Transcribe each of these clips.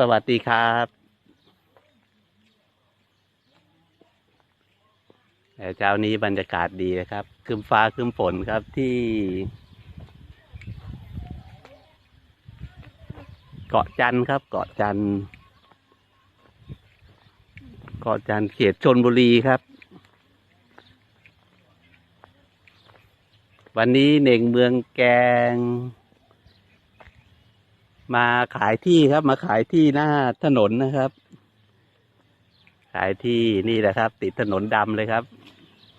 สวัสดีครับแต่เช้านี้บรรยากาศดีนะครับครึมฟ้าครึมฝนครับที่ เกาะจันทร์ครับ เกาะจันทร์เกาะจันทร์เขตชนบุรีครับ วันนี้เน่งเมืองแกง มาขายที่ครับ มาขายที่หน้าถนนนะครับ ขายที่นี่แหละครับ ติดถนนดำเลยครับ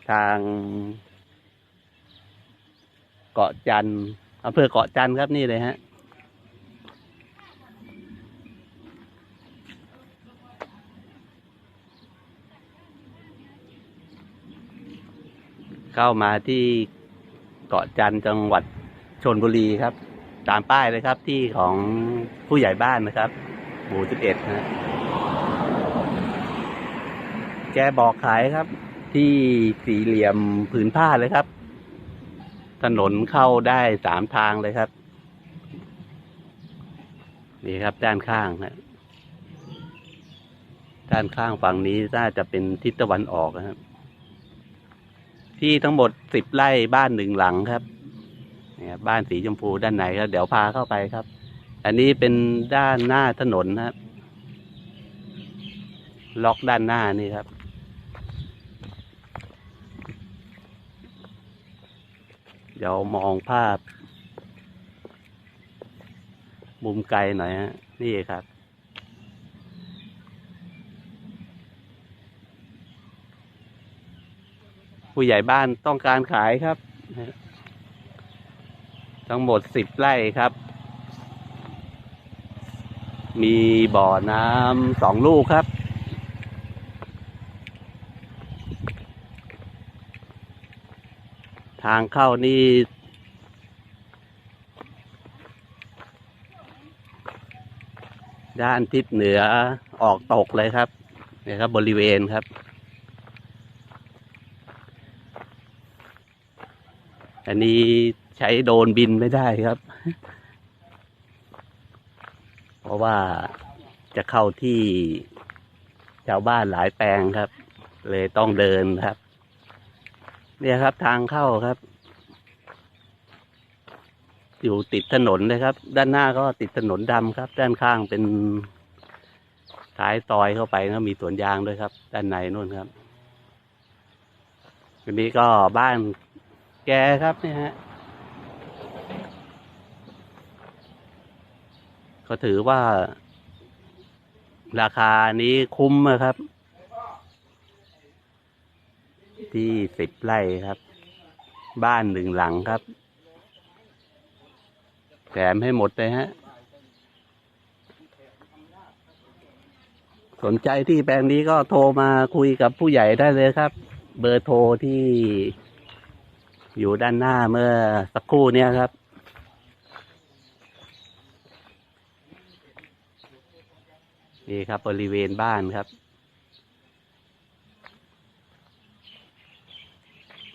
ทาง เกาะจันทร์อำเภอเกาะจันทร์ครับนี่เลยฮะเข้ามาที่เกาะจันทร์จังหวัดชนบุรีครับ ตามป้ายเลยครับ ที่ของผู้ใหญ่บ้านนะครับหมู่สิบเอ็ดนะแกบอกขายครับ ที่สี่เหลี่ยมผืนผ้าเลยครับ ถนนเข้าได้สามทางเลยครับ นี่ครับด้านข้างนะด้านข้างฝั่งนี้น่าจะเป็นทิศตะวันออกนะครับ ที่ทั้งหมดสิบไร่บ้านหนึ่งหลังครับ นี่ยบ้านสีชมพูด้านไหนครับเดี๋ยวพาเข้าไปครับ อันนี้เป็นด้านหน้าถนนนะครับ ล็อกด้านหน้านี่ครับ เดี๋ยวมองภาพ มุมไกลหน่อยฮะนี่ครับผู้ใหญ่บ้านต้องการขายครับ ทั้งหมดสิบไร่ครับ มีบ่อน้ำสองลูกครับ ทางเข้านี่ด้านทิศเหนือออกตกเลยครับเนี่ยครับบริเวณครับ อันนี้ ใช้โดรนบินไม่ได้ครับ เพราะว่าจะเข้าที่ชาวบ้านหลายแปลงครับ เลยต้องเดินครับ เนี่ยครับทางเข้าครับ อยู่ติดถนนเลยครับ ด้านหน้าก็ติดถนนดำครับ ด้านข้างเป็นท้ายซอยเข้าไปก็มีสวนยางด้วยครับ ด้านในนู่นครับอันนี้ก็บ้านแกครับนี่ฮะ ก็ถือว่า ราคานี้คุ้มนะครับ ที่สิบไร่ครับ บ้านหนึ่งหลังครับแถมให้หมดเลยฮะ สนใจที่แปลงนี้ก็โทรมาคุยกับผู้ใหญ่ได้เลยครับ เบอร์โทรที่อยู่ด้านหน้าเมื่อสักครู่เนี้ยครับ นี่ครับบริเวณบ้านครับ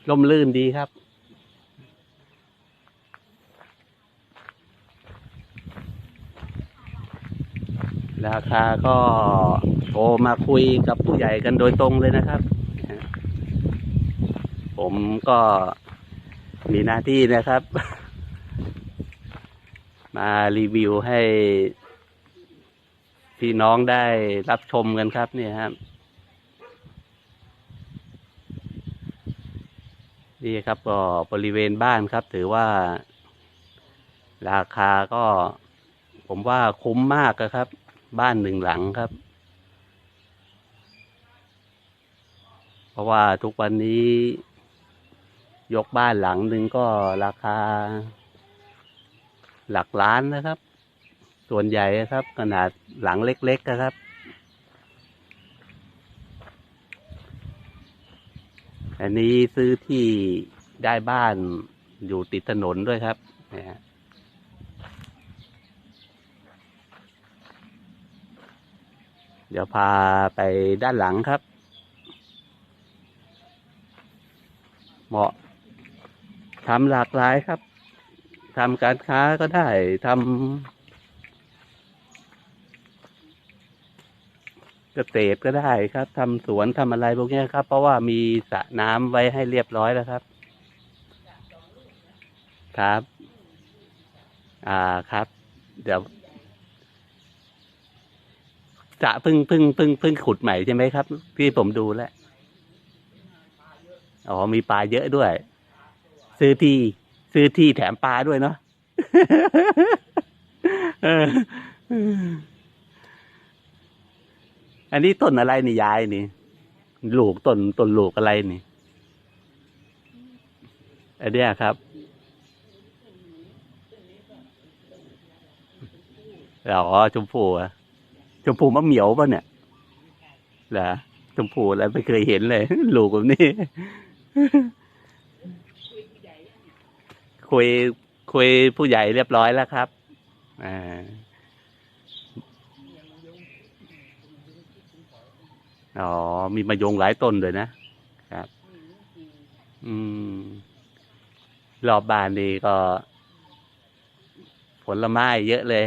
ร่มรื่นดีครับ ราคาก็โทรมาคุยกับผู้ใหญ่กันโดยตรงเลยนะครับ ผมก็มีหน้าที่นะครับ มารีวิวให้ พี่น้องได้รับชมกันครับเนี่ยครับนี่ครับก็บริเวณบ้านครับ ถือว่า ราคาก็ ผมว่าคุ้มมากอะครับ บ้านหนึ่งหลังครับ เพราะว่าทุกวันนี้ ยกบ้านหลังหนึ่งก็ราคา หลักล้านนะครับ ส่วนใหญ่ครับ ขนาดหลังเล็กๆนะครับ อันนี้ซื้อที่ได้บ้านอยู่ติดถนนด้วยครับเนี่ยฮะเดี๋ยวพาไปด้านหลังครับ เหมาะทำหลากหลายครับทำการค้าก็ได้ทำ เกษตรก็ได้ครับทำสวนทำอะไรพวกนี้ครับ เพราะว่ามีสระน้ำไว้ให้เรียบร้อยแล้วครับ ครับ อ่าครับ เดี๋ยวจะพิ่งพิ่งพิ่งพิ่งขุดใหม่ใช่ไหมครับ ที่ผมดูแล้วอ๋อมีปลาเยอะด้วย ซื้อที่ ซื้อที่แถมปลาด้วยเนาะ เออ อันนี้ต้นอะไรนี่ยายนี่ลูกต้นต้นลูกอะไรนี่อันเนี้ยครับอ๋อชมพูอะชมพูมะเหมียวป่ะเนี่ยเหรอชมพูอะไรไม่เคยเห็นเลย ลูกแบบนี้ คุยคุยผู้ใหญ่เรียบร้อยแล้วครับ อ่า อ๋อ มีมะยงหลายต้นเลยนะครับ อืม รอบบ้านนี่ก็ ผลไม้เยอะเลย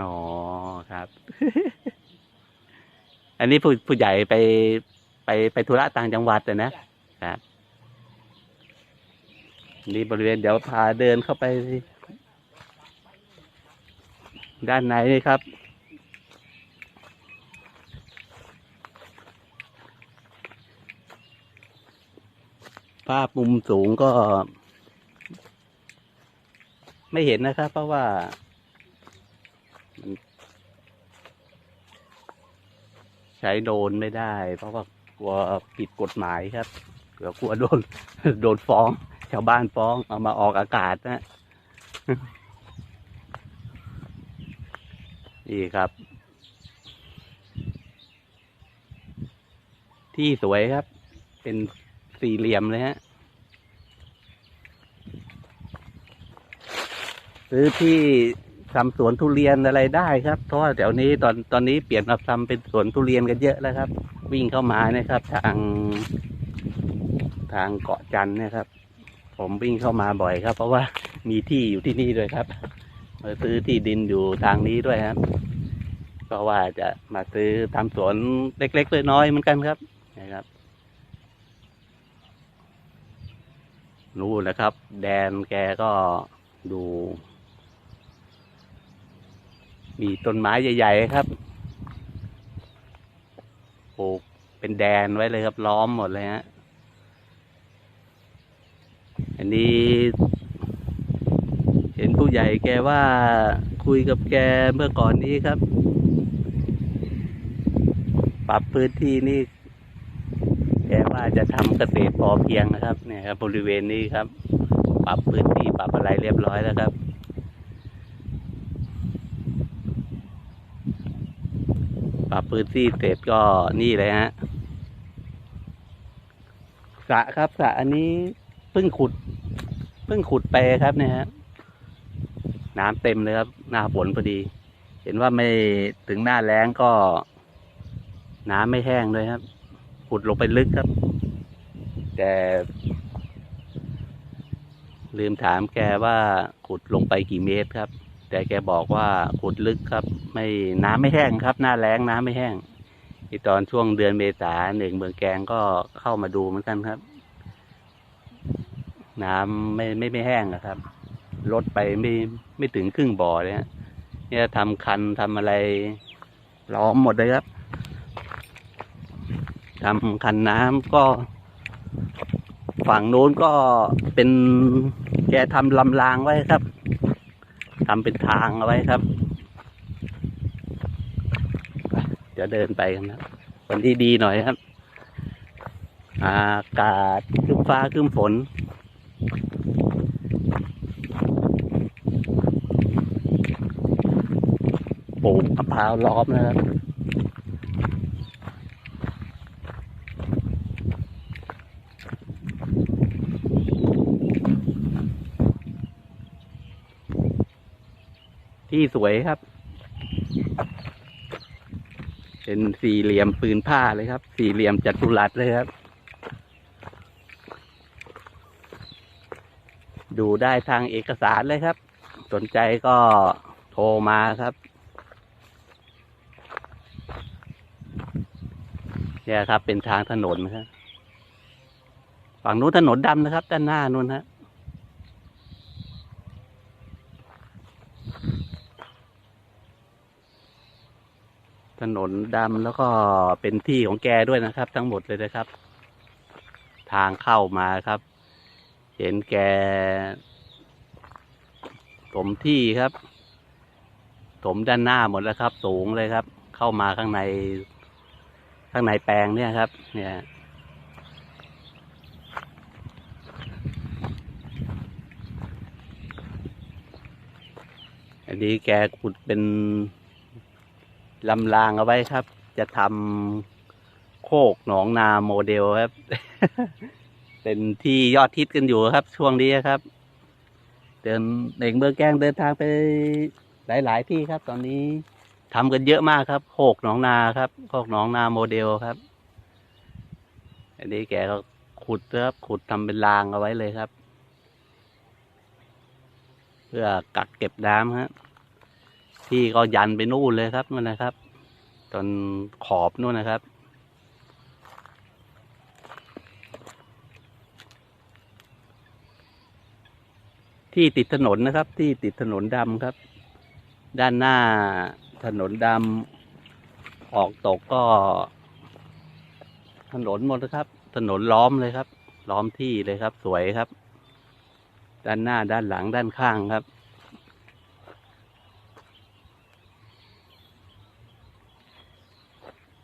อ๋อ ครับ อันนี้ผู้ผู้ใหญ่ไปไปไปธุระต่างจังหวัดแต่นะครับ นี่บริเวณเดี๋ยวพาเดินเข้าไป ด้านในนี่ครับ ภาพมุมสูงก็ ไม่เห็นนะครับ เพราะว่าใช้โดรนไม่ได้ เพราะว่ากลัวผิดกฎหมายครับเกือกลัวโดน โดนฟ้อง ชาวบ้านฟ้องเอามาออกอากาศนะนี่ครับ ที่สวยครับ เป็น สี่เหลี่ยมเลยฮะ ซื้อที่ทำสวนทุเรียนอะไรได้ครับ เพราะว่าแถวนี้ตอนตอนนี้เปลี่ยนมาทำเป็นสวนทุเรียนกันเยอะแล้วครับ วิ่งเข้ามานะครับ ทาง ทางเกาะจันนะครับ ผมวิ่งเข้ามาบ่อยครับ เพราะว่ามีที่อยู่ที่นี่ด้วยครับมาซื้อที่ดินอยู่ทางนี้ด้วยครับ ก็ว่าจะมาซื้อทำสวนเล็กๆน้อยๆเหมือนกันครับนะครับ นู่นนะครับ แดนแกก็ดู มีต้นไม้ใหญ่ ๆ ครับปลูกเป็นแดนไว้เลยครับ ล้อมหมดเลยฮะอันนี้ เห็นผู้ใหญ่แกว่าคุยกับแกเมื่อก่อนนี้ครับ ปรับพื้นที่นี่ จะทำเกษตรพอเพียงนะครับเนี่ยครับบริเวณนี้ครับ ปรับพื้นที่ปรับอะไรเรียบร้อยแล้วครับปรับพื้นที่เสร็จก็นี่เลยฮะสระครับสระอันนี้เพิ่งขุดเพิ่งขุดไปครับเนี่ยฮะน้ำเต็มเลยครับ หน้าฝนพอดี เห็นว่าไม่ถึงหน้าแล้งก็ น้ำไม่แห้งเลยครับ ขุดลงไปลึกครับ แต่ลืมถามแกว่าขุดลงไปกี่เมตรครับ แต่แกบอกว่าขุดลึกครับ ไม่น้ำไม่แห้งครับ หน้าแล้งน้ำไม่แห้งที่ตอนช่วงเดือนเมษาหนึ่งเมืองแกงก็เข้ามาดูเหมือนกันครับ น้ำไม่ไม่ไม่แห้งอะครับลดไปไม่ไม่ถึงครึ่งบ่อเลยฮะเนี่ยทำคันทำอะไรล้อมหมดเลยครับทำคันน้ำก็ ฝั่งโน้นก็เป็นแกทำลำรางไว้ครับทำเป็นทางเอาไว้ครับ เดี๋ยวเดินไปกันนะวันที่ดีหน่อยครับ อากาศคึ้มฟ้าคึ้มฝนปลูกมะพร้าวล้อมนะครับ ที่สวยครับ เป็นสี่เหลี่ยมปืนผ้าเลยครับ สี่เหลี่ยมจัตุรัสเลยครับ ดูได้ทางเอกสารเลยครับ สนใจก็โทรมาครับเนี่ยครับ เป็นทางถนนครับ ฝั่งนู้นถนนดำนะครับ ด้านหน้านู้นฮะ ถนนดำแล้วก็เป็นที่ของแกด้วยนะครับ ทั้งหมดเลยนะครับ ทางเข้ามาครับ เห็นแกถมที่ครับถมด้านหน้าหมดแล้วครับ สูงเลยครับ เข้ามาข้างใน ข้างในแปลงเนี่ยครับ เนี่ย อันนี้แกขุดเป็น ลำรางเอาไว้ครับ จะทำโคกหนองนาโมเดลครับ เป็นที่ยอดฮิตกันอยู่ครับ ช่วงนี้ครับ เดินเด็กเมืองแก้งเดินทางไปหลาย ๆ ที่ครับ ตอนนี้ทำกันเยอะมากครับโคกหนองนาครับโคกหนองนาโมเดลครับ อันนี้แกก็ขุดครับขุดทำเป็นรางเอาไว้เลยครับ เพื่อกักเก็บน้ำฮะ ที่ก็ยันไปนู่นเลยครับนั่นนะครับ จนขอบนู่นนะครับ ที่ติดถนนนะครับ ที่ติดถนนดำครับ ด้านหน้าถนนดำออกตกก็ ถนนหมดนะครับ ถนนล้อมเลยครับ ล้อมที่เลยครับ สวยครับ ด้านหน้าด้านหลังด้านข้างครับ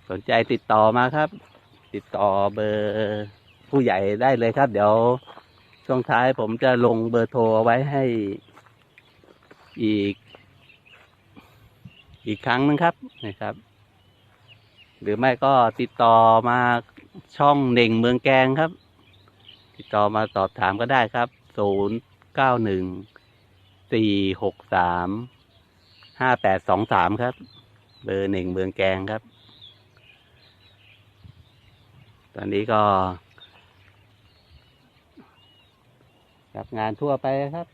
สนใจติดต่อมาครับ ติดต่อเบอร์ผู้ใหญ่ได้เลยครับ เดี๋ยวช่วงท้ายผมจะลงเบอร์โทรไว้ให้อีก อีกครั้งนึงครับนะครับ หรือไม่ก็ติดต่อมาช่องเน่งเมืองแกงครับ ติดต่อมาสอบถามก็ได้ครับศูนย์เก้าหนึ่งสี่หกสามห้าแปดสองสามครับ เบอร์เน่งเมืองแกงครับ ตอนนี้ก็รับงานทั่วไปครับ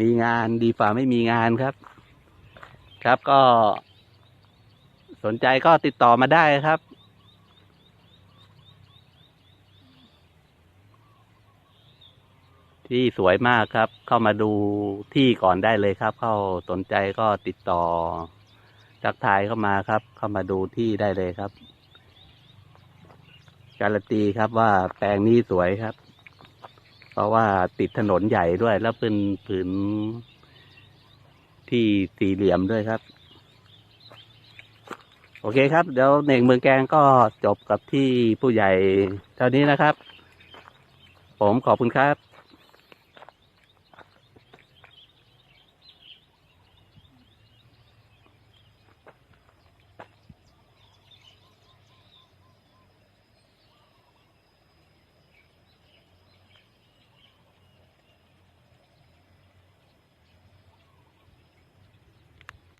มีงานดีฝ่าไม่มีงานครับ ครับก็ สนใจก็ติดต่อมาได้ครับ ที่สวยมากครับ เข้ามาดูที่ก่อนได้เลยครับ เข้าสนใจก็ติดต่อ ทักทายเข้ามาครับ เข้ามาดูที่ได้เลยครับ การันตีครับว่าแปลงนี้สวยครับ เพราะว่าติดถนนใหญ่ด้วย แล้วเป็นผืนที่สี่เหลี่ยมด้วยครับ โอเคครับ เดี๋ยวเน่งเมืองแกงก็จบกับที่ผู้ใหญ่เท่านี้นะครับ ผมขอบคุณครับ